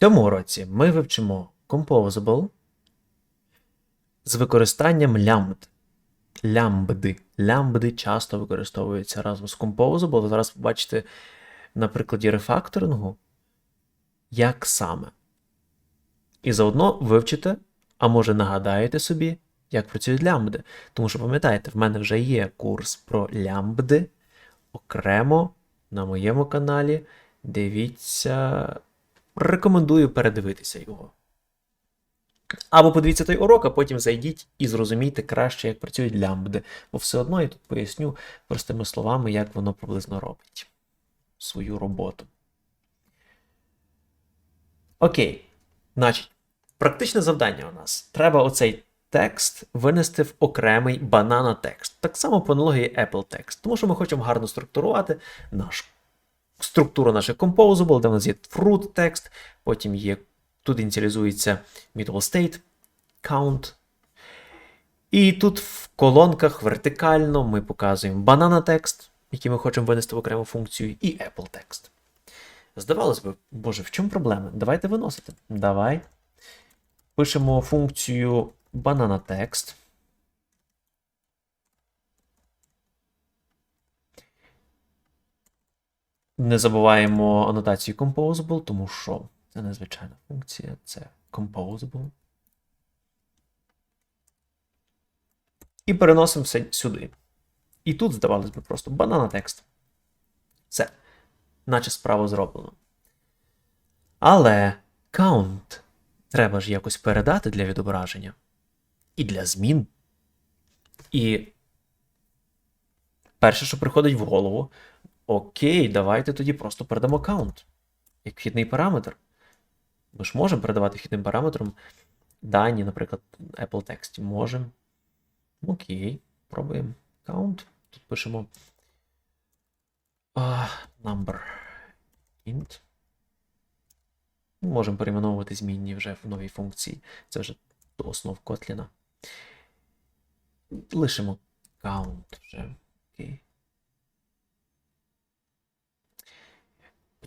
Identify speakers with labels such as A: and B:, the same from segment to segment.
A: Цьому році ми вивчимо composable з використанням лямбд. Лямбди. Лямбди часто використовуються разом з composable. Ви зараз побачите на прикладі рефакторингу, як саме. І заодно вивчите, а може нагадаєте собі, як працюють лямбди. Тому що пам'ятаєте, в мене вже є курс про лямбди окремо на моєму каналі. Дивіться, рекомендую передивитися його. Або подивіться той урок, а потім зайдіть і зрозумійте краще, як працюють лямбди. Бо все одно я тут поясню простими словами, як воно приблизно робить свою роботу. Окей. Значить, практичне завдання у нас. Треба оцей текст винести в окремий банана текст. Так само по аналогії Apple текст. Тому що ми хочемо гарно структурувати наш структуру наших composable, де в нас є fruit текст, потім є тут ініціалізується mutable state, count. І тут в колонках вертикально ми показуємо банана текст, який ми хочемо винести в окрему функцію, і Apple текст. Здавалось би, боже, в чому проблема? Давайте виносити. Давай. Пишемо функцію банана текст. Не забуваємо анотацію composable, тому що це незвичайна функція, це composable. І переносимо все сюди. І тут, здавалось би, просто банана текст. Все. Наче справа зроблено. Але count треба ж якось передати для відображення. І для змін. І перше, що приходить в голову, окей, давайте тоді просто передамо count. Як вхідний параметр. Ми ж можемо передавати вхідним параметром дані, наприклад, Apple тексті. Можемо. Окей, пробуємо count. Тут пишемо а, number int. Можемо перейменовувати змінні вже в новій функції. Це вже до основ Kotlin. Лишимо count вже. Окей.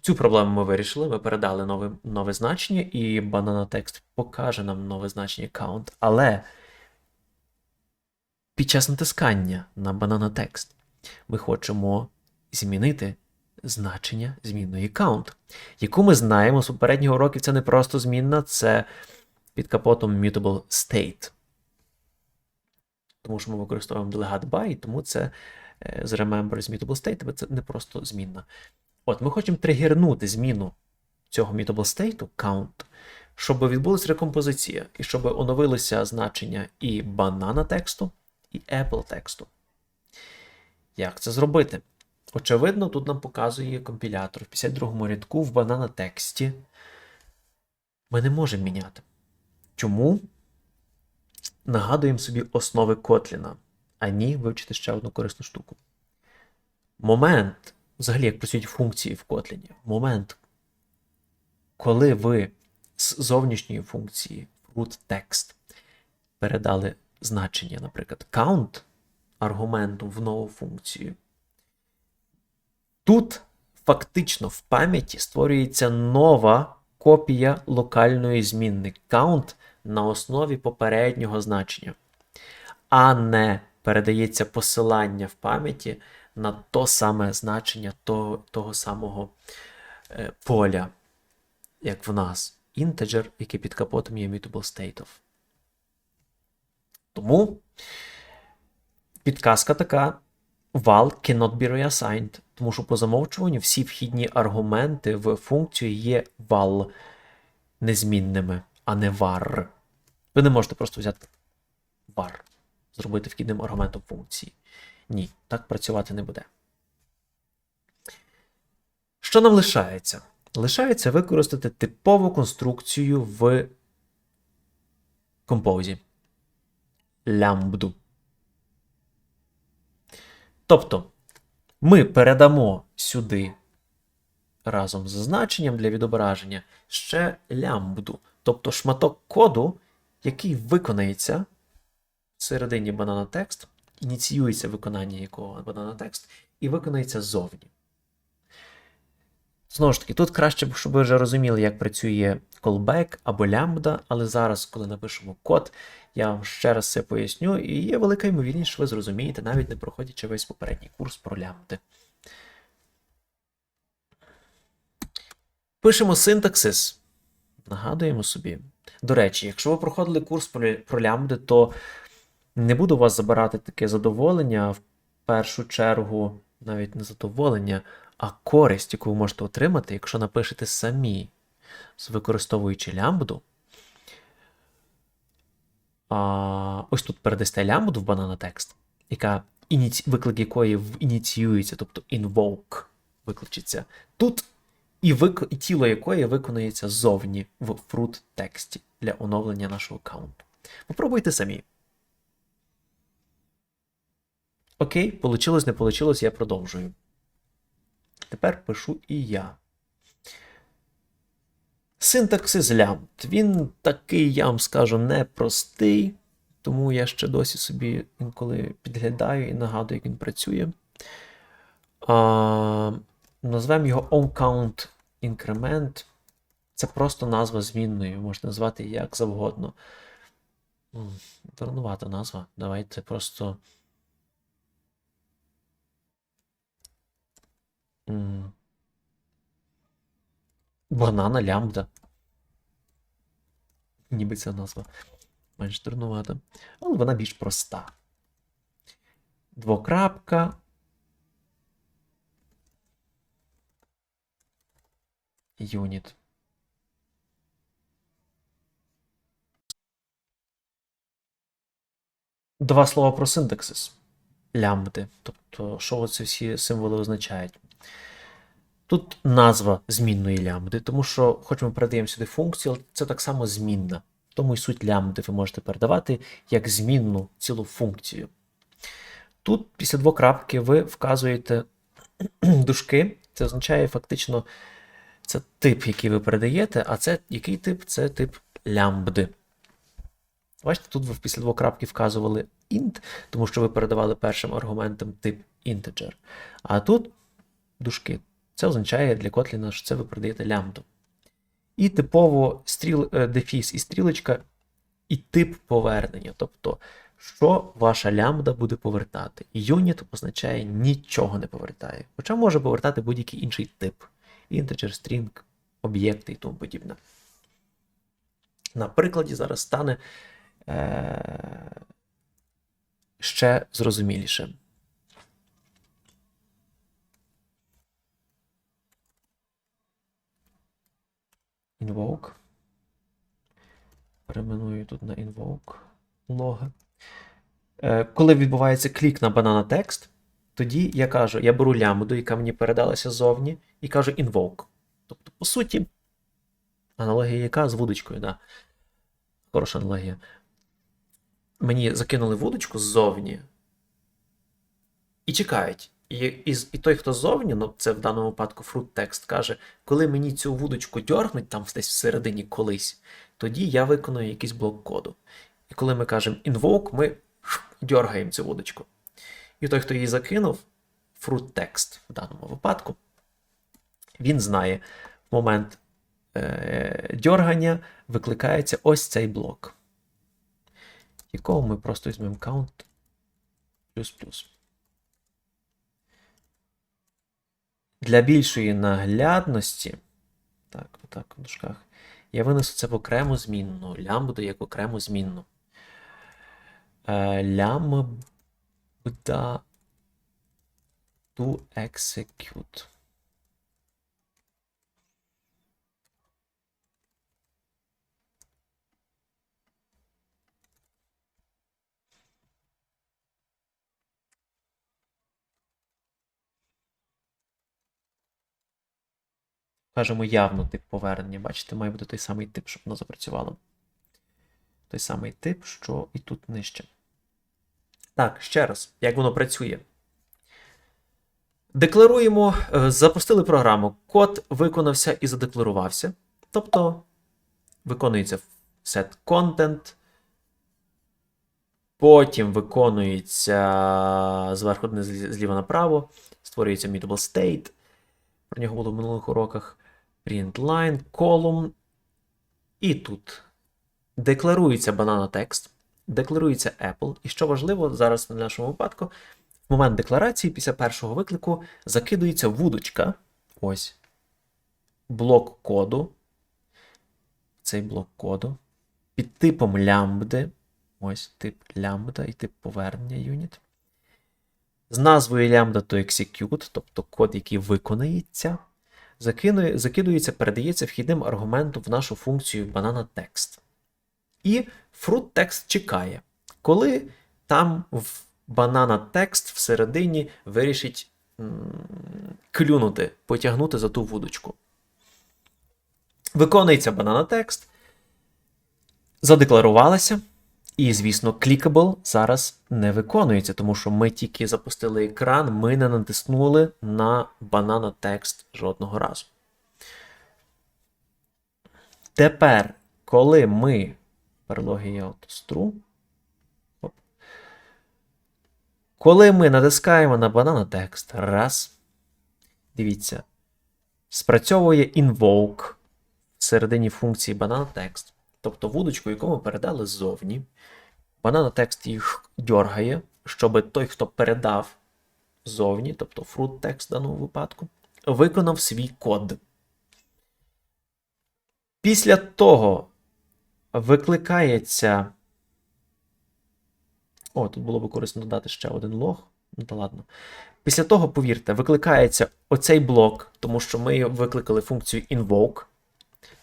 A: Цю проблему ми вирішили. Ми передали нове, нове значення, і банана текст покаже нам нове значення count. Але під час натискання на банана текст ми хочемо змінити значення змінної count, яку ми знаємо з попереднього року. Це не просто змінна, це під капотом mutable state. Тому що ми використовуємо delegate by, тому це е, з remember з mutable state, це не просто змінна. От, ми хочемо тригернути зміну цього state, count, щоб відбулася рекомпозиція, і щоб оновилося значення і банана тексту, і Apple тексту. Як це зробити? Очевидно, тут нам показує компілятор в 52-му рядку в банана тексті. Ми не можемо міняти. Чому? Нагадуємо собі основи Котліна, а ні вивчити ще одну корисну штуку. Момент, взагалі, як працюють функції в Котліні, момент, коли ви з зовнішньої функції root text передали значення, наприклад, count аргументу в нову функцію. Тут фактично в пам'яті створюється нова копія локальної змінни count на основі попереднього значення, а не передається посилання в пам'яті на то саме значення того, того самого е, поля, як в нас integer, який під капотом є mutable state of. Тому підказка така: val cannot be reassigned, тому що по замовчуванню всі вхідні аргументи в функцію є val незмінними, а не var. Ви не можете просто взяти var, зробити вхідним аргументом функції. Ні, так працювати не буде. Що нам лишається? Лишається використати типову конструкцію в композі лямбду. Тобто ми передамо сюди разом з значенням для відображення ще лямбду, тобто шматок коду, який виконається всередині банана текст, ініціюється виконання якого банана текст, і виконається ззовні. Знову ж таки, тут краще, щоб ви вже розуміли, як працює callback або лямбда, але зараз, коли напишемо код, я вам ще раз це поясню, і є велика ймовірність, що ви зрозумієте, навіть не проходячи весь попередній курс про лямбди. Пишемо синтаксис. Нагадуємо собі. До речі, якщо ви проходили курс про лямбди, то не буду вас забирати таке задоволення, в першу чергу, навіть не задоволення, а користь, яку ви можете отримати, якщо напишете самі, використовуючи лямбду. А, Ось тут передасте лямбду в банана текст, яка ініці... виклик якої ініціюється, тобто invoke викличеться. Тут і, вик... тіло якої виконується зовні в fruit тексті для оновлення нашого аккаунту. Попробуйте самі. Окей, получилось, не получилось, я продовжую. Тепер пишу і я. Синтаксис лямбд. Він такий, я вам скажу, непростий, тому я ще досі собі інколи підглядаю і нагадую, як він працює. А, Назвемо його onCount increment. Це просто назва змінної, можна назвати як завгодно. Дурнувата назва. Давайте просто. Банана лямбда. Ніби ця назва менш тренувата. Але вона більш проста. Двокрапка. Юніт. Два слова про синтаксис. Лямбди. Тобто, що ці всі символи означають? Тут назва змінної лямбди, тому що, хоч ми передаємо сюди функцію, це так само змінна. Тому і суть лямбди ви можете передавати як змінну цілу функцію. Тут після двокрапки ви вказуєте дужки. Це означає фактично це тип, який ви передаєте, а це який тип? Це тип лямбди. Бачите, тут ви після двокрапки вказували int, тому що ви передавали першим аргументом тип integer. А тут дужки. Це означає для Kotlin, що це ви передаєте лямбду. І типово стріл, е, дефіс і стрілочка, і тип повернення. Тобто, що ваша лямбда буде повертати. Юніт означає нічого не повертає. Хоча може повертати будь-який інший тип. Integer, string, об'єкти і тому подібне. На прикладі зараз стане е- ще зрозуміліше. Invoke. Перейменую тут на invoke логи. Е, коли відбувається клік на банана текст, тоді я кажу, я беру лямбду, яка мені передалася ззовні, і кажу invoke. Тобто, по суті, аналогія яка з вудочкою, да. Хороша аналогія. Мені закинули вудочку ззовні. І чекають. І і, і той, хто ззовні, ну це в даному випадку fruit текст, каже, коли мені цю вудочку дьорнуть там десь всередині колись, тоді я виконую якийсь блок коду. І коли ми кажемо invoke, ми дьоргаємо цю вудочку. І той, хто її закинув, fruit текст в даному випадку, він знає в момент е, дьоргання викликається ось цей блок, якого ми просто візьмемо count плюс-плюс. Для більшої наглядності, так, отак в дужках, я винесу це в окрему змінну. Лям буде як окрему змінну. Лям Лямбда to execute. Кажемо явно тип повернення. Бачите, має бути той самий тип, щоб воно запрацювало. Той самий тип, що і тут нижче. Так, ще раз, як воно працює. Декларуємо, е, запустили програму. Код виконався і задекларувався. Тобто виконується set content. Потім виконується зверху зліва направо, створюється mutable state. Про нього було в минулих уроках. Print line, column. І тут декларується банана текст, декларується Apple. І що важливо зараз в нашому випадку, в момент декларації після першого виклику закидується вудочка. Ось. Блок коду. Цей блок коду. Під типом лямбди. Ось тип лямбда і тип повернення юніт. З назвою lambda to execute, тобто код, який виконається, закинує, закидується, передається вхідним аргументом в нашу функцію banana text. І fruit text чекає, коли там в banana text всередині вирішить клюнути, потягнути за ту вудочку. Виконується banana text, задекларувалася. І, звісно, clickable зараз не виконується, тому що ми тільки запустили екран, ми не натиснули на банана текст жодного разу. Тепер, коли ми. Autostru. Оп. Коли ми натискаємо на банана текст, раз. Дивіться. Спрацьовує invoke всередині функції банана текст. Тобто вудочку, яку ми передали ззовні. Банана текст їх дьоргає, щоб той, хто передав ззовні, тобто fruit текст в даному випадку, виконав свій код. Після того викликається. О, тут було б корисно додати ще один лог. Ну та ладно. Після того, повірте, викликається оцей блок, тому що ми викликали функцію invoke.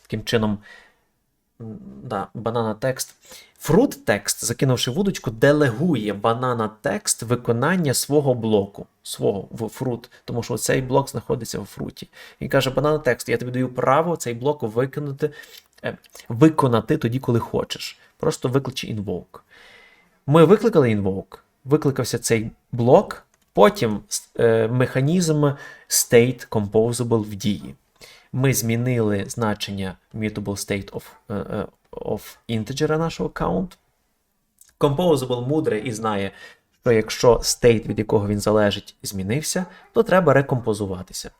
A: Таким чином, да, банана текст. Fruit текст, закинувши вудочку, делегує банана текст виконання свого блоку, свого в fruit, тому що цей блок знаходиться в фруті. Він каже: банана текст, я тобі даю право цей блок виконати, е, виконати тоді, коли хочеш. Просто викличе invoke. Ми викликали invoke, викликався цей блок, потім е, механізм state composable в дії. Ми змінили значення mutable state of, е, of integer нашого count. Composable мудрий і знає, що якщо state, від якого він залежить, змінився, то треба рекомпозуватися,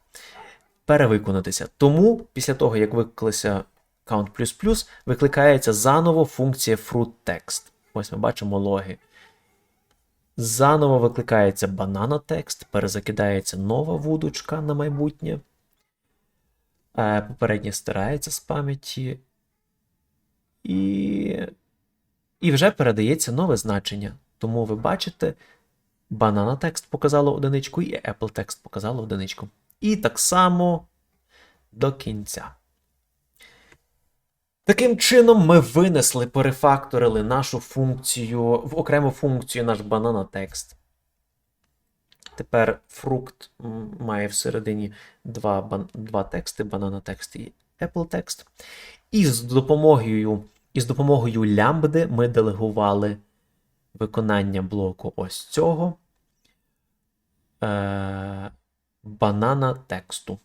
A: перевиконатися. Тому, після того, як викликався count++, викликається заново функція fruit text. Ось ми бачимо логи. Заново викликається text, перезакидається нова вудочка на майбутнє. Попереднє стирається з пам'яті. І і вже передається нове значення. Тому ви бачите, banana текст показало одиничку, і Apple текст показало одиничку. І так само до кінця. Таким чином, ми винесли, перефакторили нашу функцію в окрему функцію наш banana текст. Тепер фрукт має всередині два два тексти: банана текст і Apple текст. І з допомогою і з допомогою лямбди ми делегували виконання блоку ось цього е, банана тексту.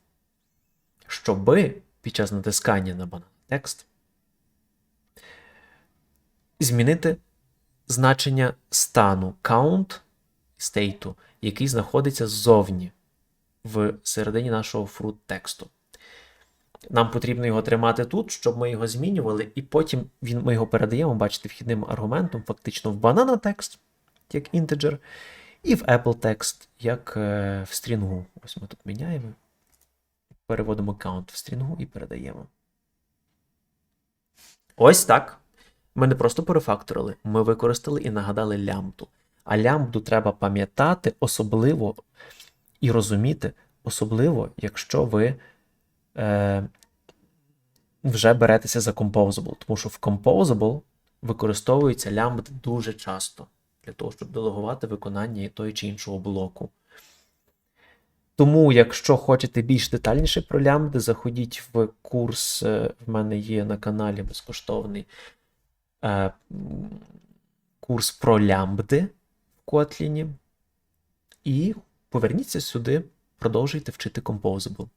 A: Щоби під час натискання на банана текст змінити значення стану count стейту, який знаходиться ззовні в середині нашого fruit тексту. Нам потрібно його тримати тут, щоб ми його змінювали, і потім він, ми його передаємо, бачите, вхідним аргументом, фактично в banana текст, як integer, і в Apple текст, як е, в стрінгу. Ось ми тут міняємо. Переводимо count в стрінгу і передаємо. Ось так. Ми не просто перефакторили, ми використали і нагадали лямбду. А лямбду треба пам'ятати особливо і розуміти, особливо, якщо ви е, вже беретеся за Composable. Тому що в Composable використовується лямбда дуже часто для того, щоб делегувати виконання той чи іншого блоку. Тому, якщо хочете більш детальніше про лямбди, заходіть в курс, е, в мене є на каналі безкоштовний е, курс про лямбди Котліні. І поверніться сюди, продовжуйте вчити Composable.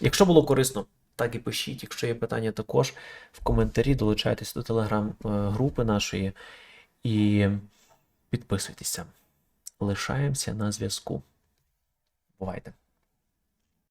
A: Якщо було корисно, так і пишіть. Якщо є питання, також в коментарі долучайтесь до телеграм-групи нашої і підписуйтеся. Лишаємося на зв'язку. Бувайте!